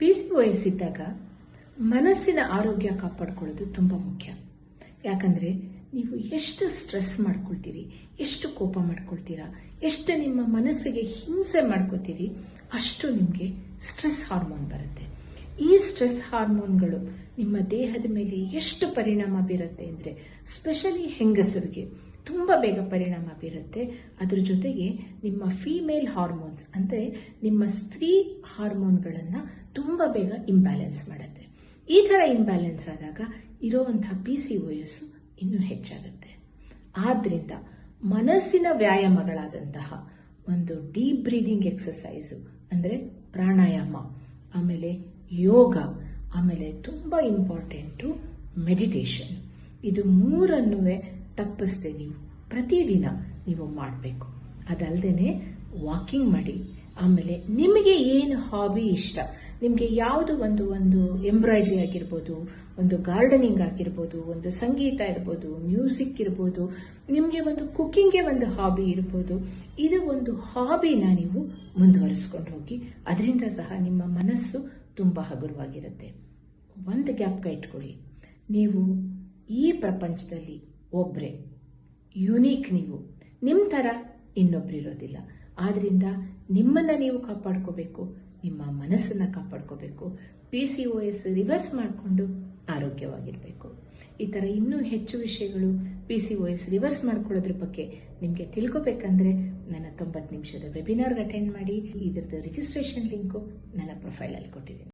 P C ಇದ್ದಾಗ ಮನಸ್ಸಿನ ಆರೋಗ್ಯ ಕಾಪಾಡ್ಕೊಳ್ಳೋದು ತುಂಬ ಮುಖ್ಯ. ಯಾಕಂದರೆ ನೀವು ಎಷ್ಟು ಸ್ಟ್ರೆಸ್ ಮಾಡ್ಕೊಳ್ತೀರಿ, ಎಷ್ಟು ಕೋಪ ಮಾಡ್ಕೊಳ್ತೀರಾ, ಎಷ್ಟು ನಿಮ್ಮ ಮನಸ್ಸಿಗೆ ಹಿಂಸೆ ಮಾಡ್ಕೋತೀರಿ, ಅಷ್ಟು ನಿಮಗೆ ಸ್ಟ್ರೆಸ್ ಹಾರ್ಮೋನ್ ಬರುತ್ತೆ. ಈ ಸ್ಟ್ರೆಸ್ ಹಾರ್ಮೋನ್ಗಳು ನಿಮ್ಮ ದೇಹದ ಮೇಲೆ ಎಷ್ಟು ಪರಿಣಾಮ ಬೀರುತ್ತೆ ಅಂದರೆ, ಸ್ಪೆಷಲಿ ಹೆಂಗಸರಿಗೆ ತುಂಬ ಬೇಗ ಪರಿಣಾಮ ಬೀರುತ್ತೆ. ಅದ್ರ ಜೊತೆಗೆ ನಿಮ್ಮ ಫೀಮೇಲ್ ಹಾರ್ಮೋನ್ಸ್ ಅಂದರೆ ನಿಮ್ಮ ಸ್ತ್ರೀ ಹಾರ್ಮೋನ್ಗಳನ್ನು ತುಂಬ ಬೇಗ ಇಂಬ್ಯಾಲೆನ್ಸ್ ಮಾಡುತ್ತೆ. ಈ ಥರ ಇಂಬ್ಯಾಲೆನ್ಸ್ ಆದಾಗ ಇರೋವಂಥ ಪಿ ಸಿ ಎಸ್ ಇನ್ನೂ ಹೆಚ್ಚಾಗುತ್ತೆ. ಆದ್ದರಿಂದ ಮನಸ್ಸಿನ ವ್ಯಾಯಾಮಗಳಾದಂತಹ ಒಂದು ಡೀಪ್ ಬ್ರೀದಿಂಗ್ ಎಕ್ಸಸೈಸು ಅಂದರೆ ಪ್ರಾಣಾಯಾಮ, ಆಮೇಲೆ ಯೋಗ, ಆಮೇಲೆ ತುಂಬ ಇಂಪಾರ್ಟೆಂಟು ಮೆಡಿಟೇಷನ್ ಇದು ಮೂರನ್ನೂ ತಪ್ಪಿಸ್ದೆ ನೀವು. ಪ್ರತಿದಿನ ನೀವು ಮಾಡಬೇಕು. ಅದಲ್ಲದೆ ವಾಕಿಂಗ್ ಮಾಡಿ. ಆಮೇಲೆ ನಿಮಗೆ ಏನು ಹಾಬಿ ಇಷ್ಟ? ನಿಮಗೆ ಯಾವುದು ಒಂದು ಒಂದು ಎಂಬ್ರಾಯ್ಡ್ರಿ ಆಗಿರ್ಬೋದು, ಒಂದು ಗಾರ್ಡನಿಂಗ್ ಆಗಿರ್ಬೋದು, ಒಂದು ಸಂಗೀತ ಇರ್ಬೋದು ಮ್ಯೂಸಿಕ್ ಇರ್ಬೋದು, ನಿಮಗೆ ಒಂದು ಕುಕ್ಕಿಂಗ್ಗೆ ಒಂದು ಹಾಬಿ ಇರ್ಬೋದು, ಇದು ಒಂದು ಹಾಬಿನ ನೀವು ಮುಂದುವರಿಸ್ಕೊಂಡು ಹೋಗಿ, ಅದರಿಂದ ಸಹ ನಿಮ್ಮ ಮನಸ್ಸು ತುಂಬ ಹಗುರವಾಗಿರುತ್ತೆ. ಒಂದು ಗ್ಯಾಪ್ಕ ಇಟ್ಕೊಳ್ಳಿ. ನೀವು ಈ ಪ್ರಪಂಚದಲ್ಲಿ ಒಬ್ಬರೇ ಯುನೀಕ್ ನೀವು. ನಿಮ್ಮ ಥರ ಇನ್ನೊಬ್ರು ಇರೋದಿಲ್ಲ. ಆದ್ದರಿಂದ ನಿಮ್ಮನ್ನು ನೀವು ಕಾಪಾಡ್ಕೋಬೇಕು, ನಿಮ್ಮ ಮನಸ್ಸನ್ನು ಕಾಪಾಡ್ಕೋಬೇಕು P C O S reverse ಮಾಡಿಕೊಂಡು ಆರೋಗ್ಯವಾಗಿರಬೇಕು. ಈ ಥರ ಇನ್ನೂ ಹೆಚ್ಚು ವಿಷಯಗಳು P C O S reverse ಮಾಡ್ಕೊಳ್ಳೋದ್ರ ಬಗ್ಗೆ ನಿಮಗೆ ತಿಳ್ಕೊಬೇಕಂದ್ರೆ ನನ್ನ ತೊಂಬತ್ತು ನಿಮಿಷದ ವೆಬಿನಾರ್ಗೆ ಅಟೆಂಡ್ ಮಾಡಿ. ಇದ್ರದ್ದು ರಿಜಿಸ್ಟ್ರೇಷನ್ ಲಿಂಕು ನನ್ನ ಪ್ರೊಫೈಲಲ್ಲಿ ಕೊಟ್ಟಿದ್ದೀನಿ.